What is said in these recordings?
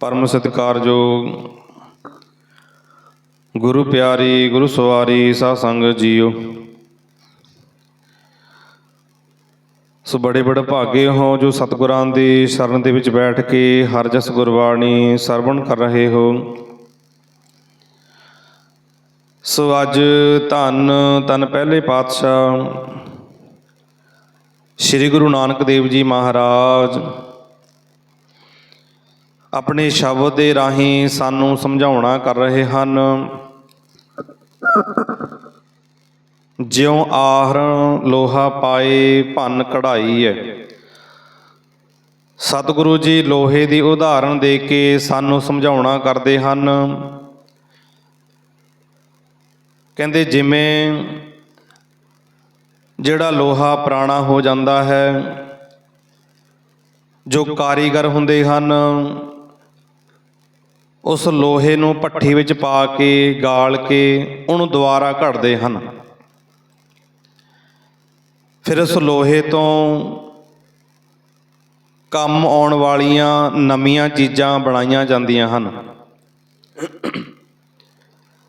ਪਰਮ ਸਤਿਕਾਰਯੋਗ ਗੁਰੂ ਪਿਆਰੀ, ਗੁਰੂ ਸਵਾਰੀ ਸਾਧ ਸੰਗ ਜੀਓ। ਸੋ ਬੜੇ ਬੜੇ ਭਾਗੇ ਹੋ ਜੋ ਸਤਿਗੁਰਾਂ ਦੀ ਸ਼ਰਨ ਦੇ ਵਿੱਚ ਬੈਠ ਕੇ ਹਰ ਜਸ ਗੁਰਬਾਣੀ ਸਰਵਣ ਕਰ ਰਹੇ ਹੋ। ਸੋ ਅੱਜ ਧੰਨ ਤਨ ਪਹਿਲੇ ਪਾਤਸ਼ਾਹ ਸ੍ਰੀ ਗੁਰੂ ਨਾਨਕ ਦੇਵ ਜੀ ਮਹਾਰਾਜ ਆਪਣੇ ਸ਼ਬਦ ਦੇ ਰਾਹੀਂ ਸਾਨੂੰ ਸਮਝਾਉਣਾ ਕਰ ਰਹੇ ਹਨ। ਜਿਉ ਆਹਰ ਲੋਹਾ ਪਾਏ ਭੰਨ ਕਢਾਈ ਹੈ। ਸਤਿਗੁਰੂ ਜੀ ਲੋਹੇ ਦੀ ਉਦਾਹਰਣ ਦੇ ਕੇ ਸਾਨੂੰ ਸਮਝਾਉਣਾ ਕਰਦੇ ਹਨ। ਕਹਿੰਦੇ ਜਿਵੇਂ ਜਿਹੜਾ ਲੋਹਾ ਪੁਰਾਣਾ ਹੋ ਜਾਂਦਾ ਹੈ, ਜੋ ਕਾਰੀਗਰ ਹੁੰਦੇ ਹਨ ਉਸ ਲੋਹੇ ਨੂੰ ਭੱਠੀ ਵਿੱਚ ਪਾ ਕੇ, ਗਾਲ ਕੇ ਉਹਨੂੰ ਦੁਬਾਰਾ ਘੜਦੇ ਹਨ। ਫਿਰ ਉਸ ਲੋਹੇ ਤੋਂ ਕੰਮ ਆਉਣ ਵਾਲੀਆਂ ਨਵੀਆਂ ਚੀਜ਼ਾਂ ਬਣਾਈਆਂ ਜਾਂਦੀਆਂ ਹਨ।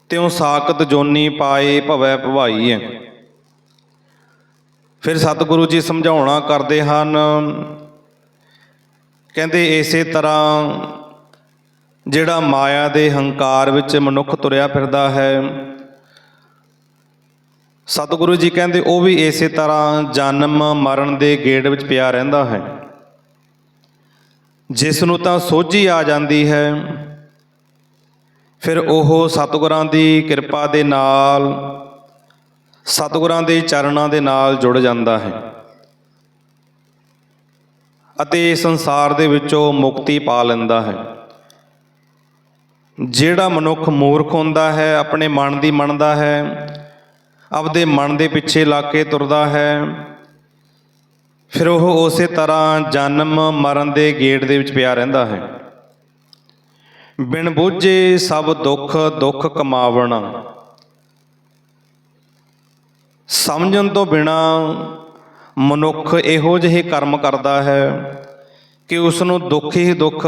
ਤਿਉ ਸਾਖਤ ਜੋਨੀ ਪਾਏ ਭਵੈ ਭਵਾਈ ਹੈ ਫਿਰ ਸਤਿਗੁਰੂ ਜੀ ਸਮਝਾਉਣਾ ਕਰਦੇ ਹਨ, ਕਹਿੰਦੇ ਇਸੇ ਤਰ੍ਹਾਂ ਜਿਹੜਾ ਮਾਇਆ ਦੇ ਹੰਕਾਰ ਵਿੱਚ ਮਨੁੱਖ ਤੁਰਿਆ ਫਿਰਦਾ ਹੈ। ਸਤਿਗੁਰੂ ਜੀ ਕਹਿੰਦੇ, ਉਹ ਵੀ ਇਸੇ ਤਰ੍ਹਾਂ ਜਨਮ ਮਰਨ ਦੇ ਗੇੜ ਵਿੱਚ ਪਿਆ ਰਹਿੰਦਾ ਹੈ। ਜਿਸ ਨੂੰ ਤਾਂ ਸੋਝੀ ਆ ਜਾਂਦੀ ਹੈ, ਫਿਰ ਉਹ ਸਤਿਗੁਰਾਂ ਦੀ ਕਿਰਪਾ ਦੇ ਨਾਲ, ਸਤਿਗੁਰਾਂ ਦੇ ਚਰਨਾਂ ਦੇ ਨਾਲ ਜੁੜ ਜਾਂਦਾ ਹੈ ਅਤੇ ਸੰਸਾਰ ਦੇ ਵਿੱਚੋਂ ਮੁਕਤੀ ਪਾ ਲੈਂਦਾ ਹੈ। ਜਿਹੜਾ ਮਨੁੱਖ ਮੂਰਖ ਹੁੰਦਾ ਹੈ, ਆਪਣੇ ਮਨ ਦੀ ਮੰਨਦਾ ਹੈ, ਆਪਦੇ ਮਨ ਦੇ ਪਿੱਛੇ ਲੱਗ ਕੇ ਤੁਰਦਾ ਹੈ, ਫਿਰ ਉਹ ਉਸੇ ਤਰ੍ਹਾਂ ਜਨਮ ਮਰਨ ਦੇ ਗੇਟ ਦੇ ਵਿੱਚ ਪਿਆ ਰਹਿੰਦਾ ਹੈ। ਬਿਨ ਬੁੱਝੇ ਸਭ ਦੁੱਖ ਦੁੱਖ ਕਮਾਵਣਾ। ਸਮਝਣ ਤੋਂ ਬਿਨਾ ਮਨੁੱਖ ਇਹੋ ਜਿਹੇ ਕਰਮ ਕਰਦਾ ਹੈ ਕਿ ਉਸ ਨੂੰ ਦੁੱਖ ਹੀ ਦੁੱਖ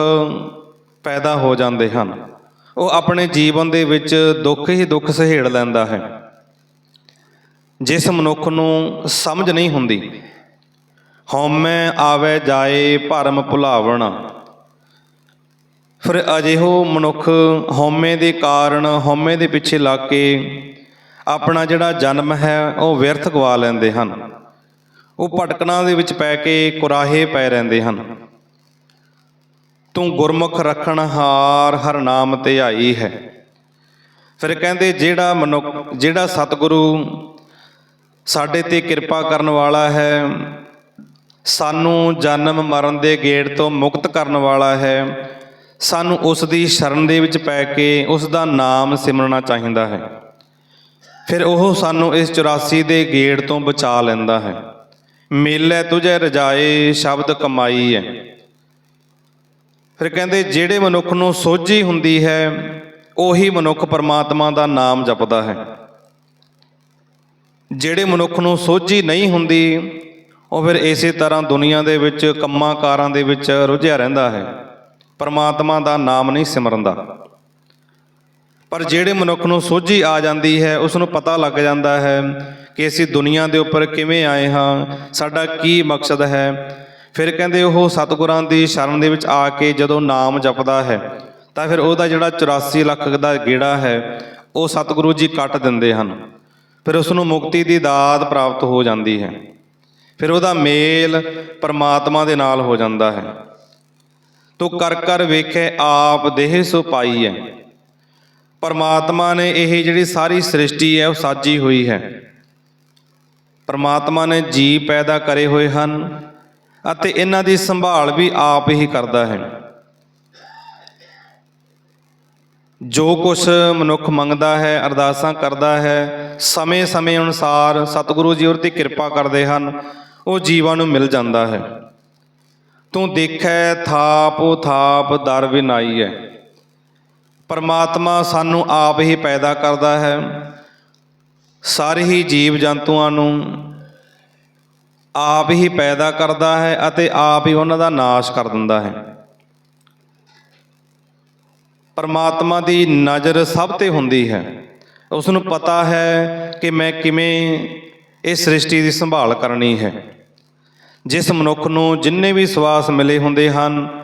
ਪੈਦਾ ਹੋ ਜਾਂਦੇ ਹਨ। ਉਹ ਆਪਣੇ ਜੀਵਨ ਦੇ ਵਿੱਚ ਦੁੱਖ ਹੀ ਦੁੱਖ ਸਹੇੜ ਲੈਂਦਾ ਹੈ। ਜਿਸ ਮਨੁੱਖ ਨੂੰ ਸਮਝ ਨਹੀਂ ਹੁੰਦੀ ਹਉਮੈ ਆਵੇ ਜਾਏ ਭਰਮ ਭੁਲਾਵਣ। ਫਿਰ ਅਜਿਹੋ ਮਨੁੱਖ ਹਉਮੈ ਦੇ ਕਾਰਨ, ਹਉਮੈ ਦੇ ਪਿੱਛੇ ਲੱਗ ਕੇ ਆਪਣਾ ਜਿਹੜਾ ਜਨਮ ਹੈ, ਉਹ ਵਿਅਰਥ ਗਵਾ ਲੈਂਦੇ ਹਨ। ਉਹ ਭਟਕਣਾ ਦੇ ਵਿੱਚ ਪੈ ਕੇ ਕੁਰਾਹੇ ਪੈ ਰਹਿੰਦੇ ਹਨ। ਤੂੰ ਗੁਰਮੁਖ ਰੱਖਣ ਹਾਰ ਹਰ ਨਾਮ ਧਿਆਈ ਹੈ। ਫਿਰ ਕਹਿੰਦੇ, ਜਿਹੜਾ ਮਨੁੱਖ, ਜਿਹੜਾ ਸਤਿਗੁਰੂ ਸਾਡੇ ਤੇ ਕਿਰਪਾ ਕਰਨ ਵਾਲਾ ਹੈ, ਸਾਨੂੰ ਜਨਮ ਮਰਨ ਦੇ ਗੇੜ ਤੋਂ ਮੁਕਤ ਕਰਨ ਵਾਲਾ ਹੈ, ਸਾਨੂੰ ਉਸ ਦੀ ਸ਼ਰਨ ਦੇ ਵਿੱਚ ਪੈ ਕੇ ਉਸ ਦਾ ਨਾਮ ਸਿਮਰਨਾ ਚਾਹੀਦਾ ਹੈ। ਫਿਰ ਉਹ ਸਾਨੂੰ ਇਸ 84 ਦੇ ਗੇੜ ਤੋਂ ਬਚਾ ਲੈਂਦਾ ਹੈ। ਮੇਲੇ ਤੁਝੇ ਰਜਾਏ, ਸ਼ਬਦ ਕਮਾਈ ਹੈ। ਫਿਰ ਕਹਿੰਦੇ ਜਿਹੜੇ ਮਨੁੱਖ ਨੂੰ ਸੋਝੀ ਹੁੰਦੀ ਹੈ, ਉਹੀ ਮਨੁੱਖ ਪਰਮਾਤਮਾ ਦਾ ਨਾਮ ਜਪਦਾ ਹੈ। ਜਿਹੜੇ ਮਨੁੱਖ ਨੂੰ ਸੋਝੀ ਨਹੀਂ ਹੁੰਦੀ, ਉਹ ਫਿਰ ਇਸੇ ਤਰ੍ਹਾਂ ਦੁਨੀਆ ਦੇ ਵਿੱਚ ਕੰਮਾਂ ਕਾਰਾਂ ਦੇ ਵਿੱਚ ਰੁੱਝਿਆ ਰਹਿੰਦਾ ਹੈ। ਪਰਮਾਤਮਾ ਦਾ ਨਾਮ ਨਹੀਂ ਸਿਮਰਦਾ। ਪਰ ਜਿਹੜੇ ਮਨੁੱਖ ਨੂੰ ਸੋਝੀ ਆ ਜਾਂਦੀ ਹੈ ਉਸ ਨੂੰ ਪਤਾ ਲੱਗ ਜਾਂਦਾ ਹੈ ਕਿ ਅਸੀਂ ਦੁਨੀਆ ਦੇ ਉੱਪਰ ਕਿਵੇਂ ਆਏ ਹਾਂ, ਸਾਡਾ ਕੀ ਮਕਸਦ ਹੈ ਫਿਰ ਕਹਿੰਦੇ ਉਹ ਸਤਿਗੁਰਾਂ ਦੀ ਸ਼ਰਨ ਦੇ ਵਿੱਚ ਆ ਕੇ ਜਦੋਂ ਨਾਮ ਜਪਦਾ ਹੈ, ਤਾਂ ਫਿਰ ਉਹਦਾ ਜਿਹੜਾ 84 ਲੱਖ ਦਾ ਗੇੜਾ ਹੈ, ਉਹ ਸਤਿਗੁਰੂ ਜੀ ਕੱਟ ਦਿੰਦੇ ਹਨ। ਫਿਰ ਉਸ ਨੂੰ ਮੁਕਤੀ ਦੀ ਦਾਤ ਪ੍ਰਾਪਤ ਹੋ ਜਾਂਦੀ ਹੈ। ਫਿਰ ਉਹਦਾ ਮੇਲ ਪਰਮਾਤਮਾ ਦੇ ਨਾਲ ਹੋ ਜਾਂਦਾ ਹੈ। ਤੂੰ ਕਰ ਕਰ ਵੇਖੇ, ਆਪ ਦੇਹ ਸੋ ਪਾਈ ਹੈ ਪਰਮਾਤਮਾ ਨੇ ਇਹ ਜਿਹੜੀ ਸਾਰੀ ਸ੍ਰਿਸ਼ਟੀ ਹੈ, ਉਹ ਸਾਜੀ ਹੋਈ ਹੈ। ਪਰਮਾਤਮਾ ਨੇ ਜੀ ਪੈਦਾ ਕਰੇ ਹੋਏ ਹਨ ਅਤੇ ਇਹਨਾਂ ਦੀ ਸੰਭਾਲ ਵੀ ਆਪ ਹੀ ਕਰਦਾ ਹੈ। ਜੋ ਕੁਛ ਮਨੁੱਖ ਮੰਗਦਾ ਹੈ, ਅਰਦਾਸਾਂ ਕਰਦਾ ਹੈ, ਸਮੇਂ-ਸਮੇਂ ਅਨੁਸਾਰ ਸਤਿਗੁਰੂ ਜੀ ਉਹਦੇ ਤੇ ਕਿਰਪਾ ਕਰਦੇ ਹਨ, ਉਹ ਜੀਵਾਂ ਨੂੰ ਮਿਲ ਜਾਂਦਾ ਹੈ। ਤੂੰ ਦੇਖੈ ਥਾਪ ਉਹ ਥਾਪ, ਦਰ ਵਿਨਾਈ ਹੈ। ਪਰਮਾਤਮਾ ਸਾਨੂੰ ਆਪ ਹੀ ਪੈਦਾ ਕਰਦਾ ਹੈ। ਸਾਰੇ ਹੀ ਜੀਵ ਜੰਤੂਆਂ ਨੂੰ ਆਪ ਹੀ ਪੈਦਾ ਕਰਦਾ ਹੈ ਅਤੇ ਆਪ ਹੀ ਉਹਨਾਂ ਦਾ ਨਾਸ਼ ਕਰ ਦਿੰਦਾ ਹੈ। ਪਰਮਾਤਮਾ ਦੀ ਨਜ਼ਰ ਸਭ ਤੇ ਹੁੰਦੀ ਹੈ। ਉਸ ਨੂੰ ਪਤਾ ਹੈ ਕਿ ਮੈਂ ਕਿਵੇਂ ਇਸ ਸ੍ਰਿਸ਼ਟੀ ਦੀ ਸੰਭਾਲ ਕਰਨੀ ਹੈ। ਜਿਸ ਮਨੁੱਖ ਨੂੰ ਜਿੰਨੇ ਵੀ ਸਵਾਸ ਮਿਲੇ ਹੁੰਦੇ ਹਨ,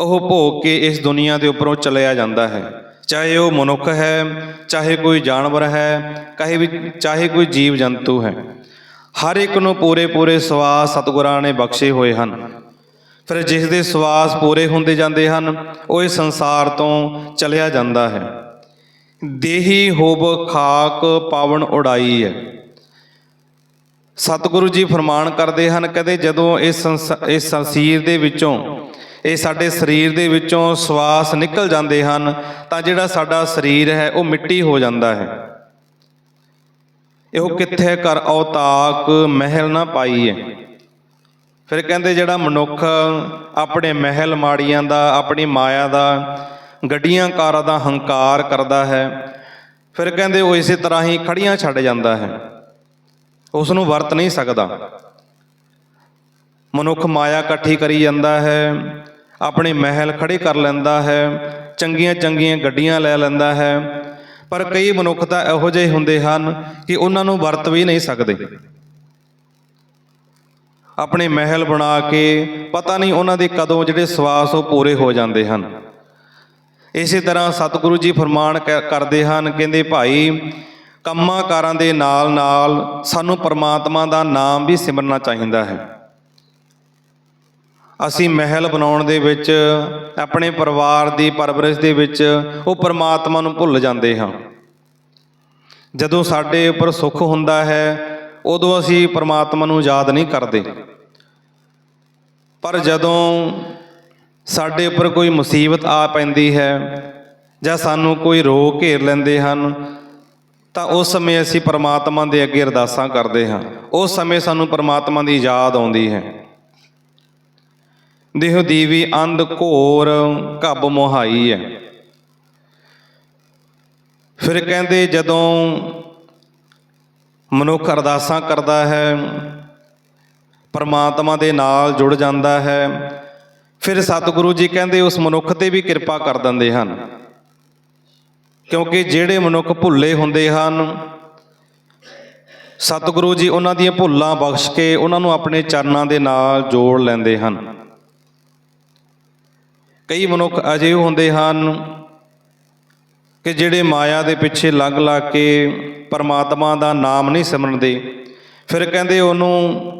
ਉਹ ਭੋਗ ਕੇ ਇਸ ਦੁਨੀਆ ਦੇ ਉੱਪਰੋਂ ਚਲਿਆ ਜਾਂਦਾ ਹੈ। ਚਾਹੇ ਉਹ ਮਨੁੱਖ ਹੈ, ਚਾਹੇ ਕੋਈ ਜਾਨਵਰ ਹੈ, ਕਹੇ ਵੀ, ਚਾਹੇ ਕੋਈ ਜੀਵ ਜੰਤੂ ਹੈ। ਹਰ ਇੱਕ ਨੂੰ ਪੂਰੇ ਪੂਰੇ ਸਵਾਸ ਸਤਿਗੁਰਾਂ ਨੇ ਬਖਸ਼ੇ ਹੋਏ ਹਨ। ਫਿਰ ਜਿਸ ਦੇ ਸਵਾਸ ਪੂਰੇ ਹੁੰਦੇ ਜਾਂਦੇ ਹਨ, ਉਹ ਇਸ ਸੰਸਾਰ ਤੋਂ ਚਲਿਆ ਜਾਂਦਾ ਹੈ। ਦੇਹੀ ਹੋਬ ਖਾਕ ਪਾਵਨ ਉਡਾਈ ਹੈ। ਸਤਿਗੁਰੂ ਜੀ ਫਰਮਾਨ ਕਰਦੇ ਹਨ, ਕਦੇ ਜਦੋਂ ਇਸ ਸੰਸ- ਇਸ ਸਰੀਰ ਦੇ ਵਿੱਚੋਂ, ਇਹ ਸਾਡੇ ਸਰੀਰ ਦੇ ਵਿੱਚੋਂ ਸਵਾਸ ਨਿਕਲ ਜਾਂਦੇ ਹਨ, ਤਾਂ ਜਿਹੜਾ ਸਾਡਾ ਸਰੀਰ ਹੈ, ਉਹ ਮਿੱਟੀ ਹੋ ਜਾਂਦਾ ਹੈ। ਇਹੋ ਕਿੱਥੇ ਕਰ ਔਤਾਕ ਮਹਿਲ ਨਾ ਪਾਈ ਹੈ ਫਿਰ ਕਹਿੰਦੇ ਜਿਹੜਾ ਮਨੁੱਖ ਆਪਣੇ ਮਹਿਲ ਮਾੜੀਆਂ ਦਾ ਆਪਣੀ ਮਾਇਆ ਦਾ ਗੱਡੀਆਂ ਕਾਰਾਂ ਦਾ ਹੰਕਾਰ ਕਰਦਾ ਹੈ ਫਿਰ ਕਹਿੰਦੇ ਉਹ ਇਸੇ ਤਰ੍ਹਾਂ ਹੀ ਖੜੀਆਂ ਛੱਡ ਜਾਂਦਾ ਹੈ। ਉਸ ਨੂੰ ਵਰਤ ਨਹੀਂ ਸਕਦਾ। ਮਨੁੱਖ ਮਾਇਆ ਇਕੱਠੀ ਕਰੀ ਜਾਂਦਾ ਹੈ ਆਪਣੇ ਮਹਿਲ ਖੜੇ ਕਰ ਲੈਂਦਾ ਹੈ ਚੰਗੀਆਂ ਚੰਗੀਆਂ ਗੱਡੀਆਂ ਲੈ ਲੈਂਦਾ ਹੈ ਪਰ ਕਈ ਮਨੁੱਖ ਤਾਂ ਇਹੋ ਜਿਹੇ ਹੁੰਦੇ ਹਨ ਕਿ ਉਹਨਾਂ ਨੂੰ ਵਰਤ ਵੀ ਨਹੀਂ ਸਕਦੇ। ਆਪਣੇ ਮਹਿਲ ਬਣਾ ਕੇ ਪਤਾ ਨਹੀਂ ਉਹਨਾਂ ਦੇ ਕਦੋਂ ਜਿਹੜੇ ਸਵਾਸ ਉਹ ਪੂਰੇ ਹੋ ਜਾਂਦੇ ਹਨ। ਇਸੇ ਤਰ੍ਹਾਂ ਸਤਿਗੁਰੂ ਜੀ ਫਰਮਾਨ ਕ- ਕਰਦੇ ਹਨ, ਕਹਿੰਦੇ ਭਾਈ, ਕੰਮਾਂ ਕਾਰਾਂ ਦੇ ਨਾਲ ਨਾਲ ਸਾਨੂੰ ਪਰਮਾਤਮਾ ਦਾ ਨਾਮ ਵੀ ਸਿਮਰਨਾ ਚਾਹੀਦਾ ਹੈ। ਅਸੀਂ ਮਹਿਲ ਬਣਾਉਣ ਦੇ ਵਿੱਚ ਆਪਣੇ ਪਰਿਵਾਰ ਦੀ ਪਰਵਰਿਸ਼ ਦੇ ਵਿੱਚ ਉਹ ਪਰਮਾਤਮਾ ਨੂੰ ਭੁੱਲ ਜਾਂਦੇ ਹਾਂ। ਜਦੋਂ ਸਾਡੇ ਉੱਪਰ ਸੁੱਖ ਹੁੰਦਾ ਹੈ ਉਦੋਂ ਅਸੀਂ ਪਰਮਾਤਮਾ ਨੂੰ ਯਾਦ ਨਹੀਂ ਕਰਦੇ। ਪਰ ਜਦੋਂ ਸਾਡੇ ਉੱਪਰ ਕੋਈ ਮੁਸੀਬਤ ਆ ਪੈਂਦੀ ਹੈ ਜਾਂ ਸਾਨੂੰ ਕੋਈ ਰੋਗ ਘੇਰ ਲੈਂਦੇ ਹਨ ਤਾਂ ਉਸ ਸਮੇਂ ਅਸੀਂ ਪਰਮਾਤਮਾ ਦੇ ਅੱਗੇ ਅਰਦਾਸਾਂ ਕਰਦੇ ਹਾਂ। ਉਸ ਸਮੇਂ ਸਾਨੂੰ ਪਰਮਾਤਮਾ ਦੀ ਯਾਦ ਆਉਂਦੀ ਹੈ। ਦੇਹ ਦੀਵੀ ਅੰਧ ਘੋਰ ਘੱਬ ਮੁਹਾਈ ਹੈ। ਫਿਰ ਕਹਿੰਦੇ ਜਦੋਂ ਮਨੁੱਖ ਅਰਦਾਸਾਂ ਕਰਦਾ ਹੈ, ਪਰਮਾਤਮਾ ਦੇ ਨਾਲ ਜੁੜ ਜਾਂਦਾ ਹੈ, ਫਿਰ ਸਤਿਗੁਰੂ ਜੀ ਕਹਿੰਦੇ ਉਸ ਮਨੁੱਖ ਤੇ ਵੀ ਕਿਰਪਾ ਕਰ ਦਿੰਦੇ ਹਨ। ਕਿਉਂਕਿ ਜਿਹੜੇ ਮਨੁੱਖ ਭੁੱਲੇ ਹੁੰਦੇ ਹਨ, ਸਤਿਗੁਰੂ ਜੀ ਉਹਨਾਂ ਦੀਆਂ ਭੁੱਲਾਂ ਬਖਸ਼ ਕੇ ਉਹਨਾਂ ਨੂੰ ਆਪਣੇ ਚਰਨਾਂ ਦੇ ਨਾਲ ਜੋੜ ਲੈਂਦੇ ਹਨ। ਕਈ ਮਨੁੱਖ ਅਜਿਹੇ ਹੁੰਦੇ ਹਨ ਕਿ ਜਿਹੜੇ ਮਾਇਆ ਦੇ ਪਿੱਛੇ ਲੱਗ ਲੱਗ ਕੇ ਪਰਮਾਤਮਾ ਦਾ ਨਾਮ ਨਹੀਂ ਸਿਮਰਨਦੇ ਫਿਰ ਕਹਿੰਦੇ ਉਹਨੂੰ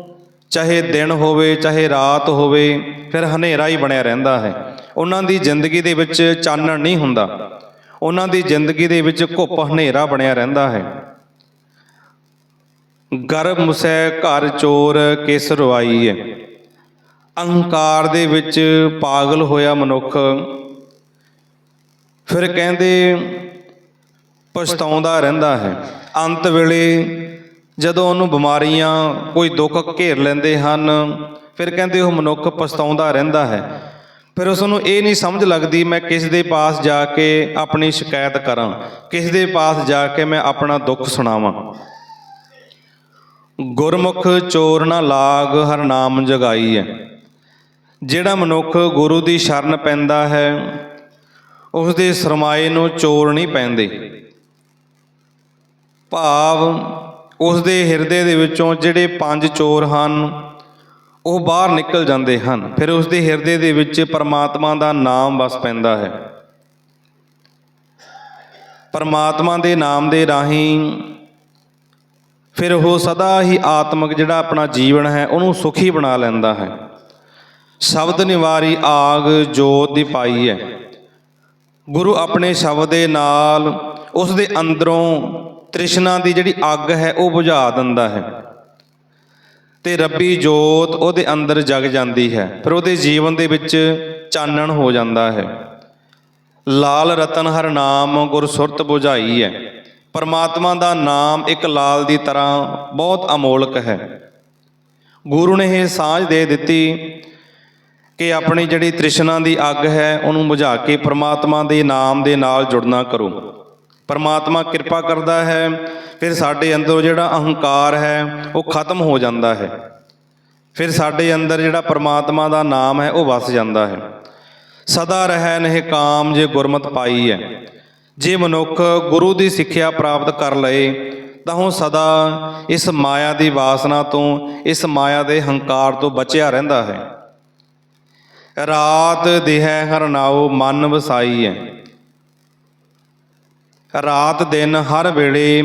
ਚਾਹੇ ਦਿਨ ਹੋਵੇ, ਚਾਹੇ ਰਾਤ ਹੋਵੇ, ਫਿਰ ਹਨੇਰਾ ਹੀ ਬਣਿਆ ਰਹਿੰਦਾ ਹੈ। ਉਹਨਾਂ ਦੀ ਜ਼ਿੰਦਗੀ ਦੇ ਵਿੱਚ ਚਾਨਣ ਨਹੀਂ ਹੁੰਦਾ। ਉਹਨਾਂ ਦੀ ਜ਼ਿੰਦਗੀ ਦੇ ਵਿੱਚ ਘੁੱਪ ਹਨੇਰਾ ਬਣਿਆ ਰਹਿੰਦਾ ਹੈ। ਗਰਭ ਮੁਸੈ ਘਰ ਚੋਰ ਕਿਸ ਰਵਾਈ ਹੈ ਅਹੰਕਾਰ ਦੇ ਵਿੱਚ ਪਾਗਲ ਹੋਇਆ ਮਨੁੱਖ। ਫਿਰ ਕਹਿੰਦੇ, ਪਛਤਾਉਂਦਾ ਰਹਿੰਦਾ ਹੈ। ਅੰਤ ਵੇਲੇ ਜਦੋਂ ਉਹਨੂੰ ਬਿਮਾਰੀਆਂ, ਕੋਈ ਦੁੱਖ ਘੇਰ ਲੈਂਦੇ ਹਨ, ਫਿਰ ਕਹਿੰਦੇ ਉਹ ਮਨੁੱਖ ਪਛਤਾਉਂਦਾ ਰਹਿੰਦਾ ਹੈ। ਫਿਰ ਉਸ ਨੂੰ ਇਹ ਨਹੀਂ ਸਮਝ ਲੱਗਦੀ, ਮੈਂ ਕਿਸ ਦੇ ਪਾਸ ਜਾ ਕੇ ਆਪਣੀ ਸ਼ਿਕਾਇਤ ਕਰਾਂ? ਕਿਸ ਦੇ ਪਾਸ ਜਾ ਕੇ ਮੈਂ ਆਪਣਾ ਦੁੱਖ ਸੁਣਾਵਾਂ? ਗੁਰਮੁਖ ਚੋਰ ਨਾ ਲਾਗ, ਹਰ ਨਾਮ ਜਗਾਈ ਹੈ ਜਿਹੜਾ ਮਨੁੱਖ ਗੁਰੂ ਦੀ ਸ਼ਰਨ ਪੈਂਦਾ ਹੈ ਉਸ ਦੇ ਸਰਮਾਏ ਨੂੰ ਚੋਰ ਨਹੀਂ ਪੈਂਦੇ। ਭਾਵ ਉਸ ਦੇ ਹਿਰਦੇ ਦੇ ਵਿੱਚੋਂ ਜਿਹੜੇ ਪੰਜ ਚੋਰ ਹਨ, ਉਹ ਬਾਹਰ ਨਿਕਲ ਜਾਂਦੇ ਹਨ। ਫਿਰ ਉਸ ਦੇ ਹਿਰਦੇ ਦੇ ਵਿੱਚ ਪਰਮਾਤਮਾ ਦਾ ਨਾਮ ਵਸ ਪੈਂਦਾ ਹੈ। ਪਰਮਾਤਮਾ ਦੇ ਨਾਮ ਦੇ ਰਾਹੀਂ ਫਿਰ ਉਹ ਸਦਾ ਹੀ ਆਤਮਿਕ ਜਿਹੜਾ ਆਪਣਾ ਜੀਵਨ ਹੈ, ਉਹਨੂੰ ਸੁਖੀ ਬਣਾ ਲੈਂਦਾ ਹੈ। ਸ਼ਬਦ ਨਿਵਾਰੀ ਆਗ ਜੋਤ ਦੀ ਪਾਈ ਹੈ। ਗੁਰੂ ਆਪਣੇ ਸ਼ਬਦ ਦੇ ਨਾਲ ਉਸ ਦੇ ਅੰਦਰੋਂ ਤ੍ਰਿਸ਼ਨਾ ਦੀ ਜਿਹੜੀ ਅੱਗ ਹੈ, ਉਹ ਬੁਝਾ ਦਿੰਦਾ ਹੈ। ਤੇ ਰੱਬੀ ਜੋਤ ਉਹਦੇ ਅੰਦਰ ਜਗ ਜਾਂਦੀ ਹੈ, ਫਿਰ ਉਹਦੇ ਜੀਵਨ ਦੇ ਵਿੱਚ ਚਾਨਣ ਹੋ ਜਾਂਦਾ ਹੈ। ਲਾਲ ਰਤਨ ਹਰ ਨਾਮ ਗੁਰ ਸੁਰਤ 부ਝਾਈ ਹੈ। ਪਰਮਾਤਮਾ ਦਾ ਨਾਮ ਇੱਕ ਲਾਲ ਦੀ ਤਰ੍ਹਾਂ ਬਹੁਤ ਅਮੋਲਕ ਹੈ। ਗੁਰੂ ਨੇ ਇਹ ਸਾਂਝ ਦੇ ਦਿੱਤੀ ਕਿ ਆਪਣੀ ਜਿਹੜੀ ਤ੍ਰਿਸ਼ਨਾ ਦੀ ਅੱਗ ਹੈ, ਉਹਨੂੰ ਬੁਝਾ ਕੇ ਪ੍ਰਮਾਤਮਾ ਦੇ ਨਾਮ ਦੇ ਨਾਲ ਜੁੜਨਾ ਕਰੋ। ਪਰਮਾਤਮਾ ਕਿਰਪਾ ਕਰਦਾ ਹੈ, ਫਿਰ ਸਾਡੇ ਅੰਦਰ ਜਿਹੜਾ ਅਹੰਕਾਰ ਹੈ, ਉਹ ਖਤਮ ਹੋ ਜਾਂਦਾ ਹੈ। ਫਿਰ ਸਾਡੇ ਅੰਦਰ ਜਿਹੜਾ ਪਰਮਾਤਮਾ ਦਾ ਨਾਮ ਹੈ, ਉਹ ਵਸ ਜਾਂਦਾ ਹੈ। ਸਦਾ ਰਹਿ ਨਹਿ ਕਾਮ ਜੇ ਗੁਰਮਤ ਪਾਈ ਹੈ। ਜੇ ਮਨੁੱਖ ਗੁਰੂ ਦੀ ਸਿੱਖਿਆ ਪ੍ਰਾਪਤ ਕਰ ਲਏ, ਤਾਂ ਉਹ ਸਦਾ ਇਸ ਮਾਇਆ ਦੀ ਵਾਸਨਾ ਤੋਂ, ਇਸ ਮਾਇਆ ਦੇ ਹੰਕਾਰ ਤੋਂ ਬਚਿਆ ਰਹਿੰਦਾ ਹੈ। ਰਾਤ ਦੇਹੈ ਹਰਨਾਉ ਮਨ ਵਸਾਈ ਹੈ ਰਾਤ ਦਿਨ ਹਰ ਵੇਲੇ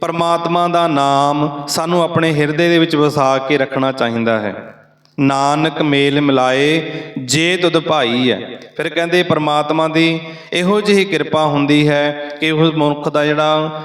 ਪਰਮਾਤਮਾ ਦਾ ਨਾਮ ਸਾਨੂੰ ਆਪਣੇ ਹਿਰਦੇ ਦੇ ਵਿੱਚ ਵਸਾ ਕੇ ਰੱਖਣਾ ਚਾਹੀਦਾ ਹੈ। ਨਾਨਕ ਮੇਲ ਮਿਲਾਏ, ਜੇ ਤੁਧ ਭਾਈ ਹੈ ਫਿਰ ਕਹਿੰਦੇ ਪਰਮਾਤਮਾ ਦੀ ਇਹੋ ਜਿਹੀ ਕਿਰਪਾ ਹੁੰਦੀ ਹੈ ਕਿ ਉਹ ਮਨੁੱਖ ਦਾ ਜਿਹੜਾ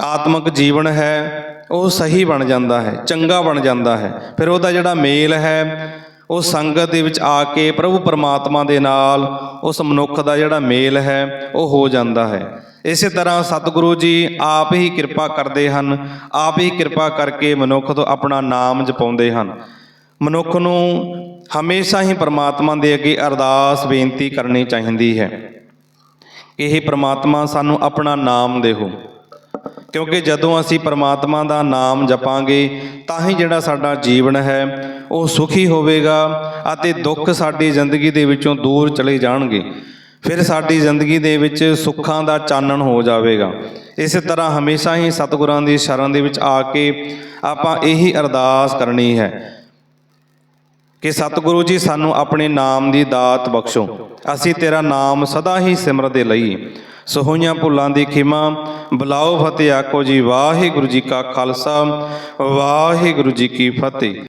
ਆਤਮਿਕ ਜੀਵਨ ਹੈ, ਉਹ ਸਹੀ ਬਣ ਜਾਂਦਾ ਹੈ, ਚੰਗਾ ਬਣ ਜਾਂਦਾ ਹੈ। ਫਿਰ ਉਹਦਾ ਜਿਹੜਾ ਮੇਲ ਹੈ ਉਹ ਸੰਗਤ ਦੇ ਵਿੱਚ ਆ ਕੇ ਪ੍ਰਭੂ ਪਰਮਾਤਮਾ ਦੇ ਨਾਲ ਉਸ ਮਨੁੱਖ ਦਾ ਜਿਹੜਾ ਮੇਲ ਹੈ, ਉਹ ਹੋ ਜਾਂਦਾ ਹੈ। ਇਸੇ ਤਰ੍ਹਾਂ ਸਤਿਗੁਰੂ ਜੀ ਆਪ ਹੀ ਕਿਰਪਾ ਕਰਦੇ ਹਨ, ਆਪ ਹੀ ਕਿਰਪਾ ਕਰਕੇ ਮਨੁੱਖ ਤੋਂ ਆਪਣਾ ਨਾਮ ਜਪਾਉਂਦੇ ਹਨ। ਮਨੁੱਖ ਨੂੰ ਹਮੇਸ਼ਾ ਹੀ ਪਰਮਾਤਮਾ ਦੇ ਅੱਗੇ ਅਰਦਾਸ ਬੇਨਤੀ ਕਰਨੀ ਚਾਹੀਦੀ ਹੈ। ਕਿ ਇਹ ਪਰਮਾਤਮਾ ਸਾਨੂੰ ਆਪਣਾ ਨਾਮ ਦੇਹੋ। ਕਿਉਂਕਿ ਜਦੋਂ ਅਸੀਂ ਪਰਮਾਤਮਾ ਦਾ ਨਾਮ ਜਪਾਂਗੇ ਤਾਂ ਹੀ ਜਿਹੜਾ ਸਾਡਾ ਜੀਵਨ ਹੈ, ਉਹ ਸੁਖੀ ਹੋਵੇਗਾ ਅਤੇ ਦੁੱਖ ਸਾਡੀ ਜ਼ਿੰਦਗੀ ਦੇ ਵਿੱਚੋਂ ਦੂਰ ਚਲੇ ਜਾਣਗੇ। ਫਿਰ ਸਾਡੀ ਜ਼ਿੰਦਗੀ ਦੇ ਵਿੱਚ ਸੁੱਖਾਂ ਦਾ ਚਾਨਣ ਹੋ ਜਾਵੇਗਾ। ਇਸੇ ਤਰ੍ਹਾਂ ਹਮੇਸ਼ਾ ਹੀ ਸਤਿਗੁਰਾਂ ਦੀ ਸ਼ਰਨ ਦੇ ਵਿੱਚ ਆ ਕੇ ਆਪਾਂ ਇਹੀ ਅਰਦਾਸ ਕਰਨੀ ਹੈ ਕਿ ਸਤਿਗੁਰੂ ਜੀ, ਸਾਨੂੰ ਆਪਣੇ ਨਾਮ ਦੀ ਦਾਤ ਬਖਸ਼ੋ। ਅਸੀਂ ਤੇਰਾ ਨਾਮ ਸਦਾ ਹੀ ਸਿਮਰਦੇ ਲਈਏ। ਸੋ ਹੋਈਆਂ ਭੁੱਲਾਂ ਦੀ ਖਿਮਾ, ਬੁਲਾਓ ਫਤਿਹ ਆਖੋ ਜੀ, ਵਾਹਿਗੁਰੂ ਜੀ ਕਾ ਖਾਲਸਾ, ਵਾਹਿਗੁਰੂ ਜੀ ਕੀ ਫਤਿਹ।